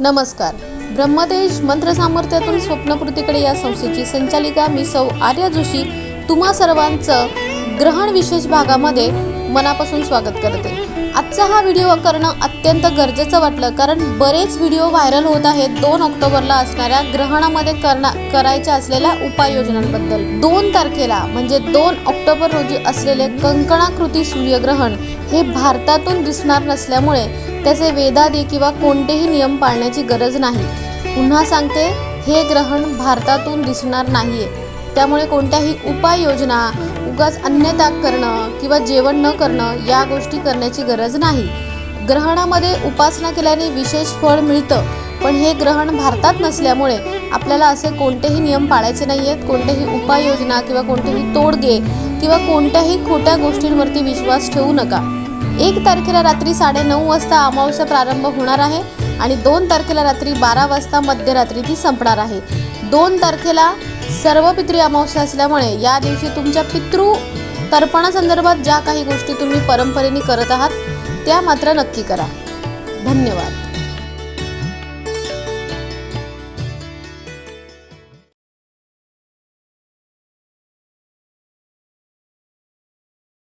नमस्कार. ब्रह्मदेश मंत्र सामर्थ्यातून स्वप्नपूर्तीकडे या संस्थेची संचालिका मी सौ आर्या जोशी तुम्हा सर्वांचं ग्रहण विशेष भागामध्ये मनापासून स्वागत करते. आजचा हा व्हिडिओ करणं अत्यंत गरजेचं वाटलं कारण बरेच व्हिडिओ व्हायरल होत आहेत. दोन ऑक्टोबरला असणाऱ्या ग्रहणामध्ये करणा करायच्या असलेल्या उपाययोजनांबद्दल. दोन तारखेला म्हणजे दोन ऑक्टोबर रोजी असलेले कंकणाकृती सूर्यग्रहण हे भारतातून दिसणार नसल्यामुळे त्याचे वेदादी किंवा कोणतेही नियम पाळण्याची गरज नाही. पुन्हा सांगते हे ग्रहण भारतातून दिसणार नाहीये. त्यामुळे कोणत्याही उपाययोजना उगाच अन्नत्याग करणं किंवा जेवण न करणं या गोष्टी करण्याची गरज नाही. ग्रहणामध्ये उपासना केल्याने विशेष फळ मिळतं पण हे ग्रहण भारतात नसल्यामुळे आपल्याला असे कोणतेही नियम पाळायचे नाही आहेत कोणतेही उपाययोजना किंवा कोणतेही तोडगे किंवा कोणत्याही खोट्या गोष्टींवरती विश्वास ठेवू नका. एक तारखेला रात्री साडेनऊ वाजता अमावस्या प्रारंभ होणार आहे आणि दोन तारखेला रात्री बारा वाजता मध्यरात्री ती संपणार आहे. दोन तारखेला सर्व पितृ अमावस्या असल्यामुळे या दिवशी तुमच्या पितृ तर्पणासंदर्भात ज्या काही गोष्टी तुम्ही परंपरेने करत आहात त्या मात्र नक्की करा. धन्यवाद.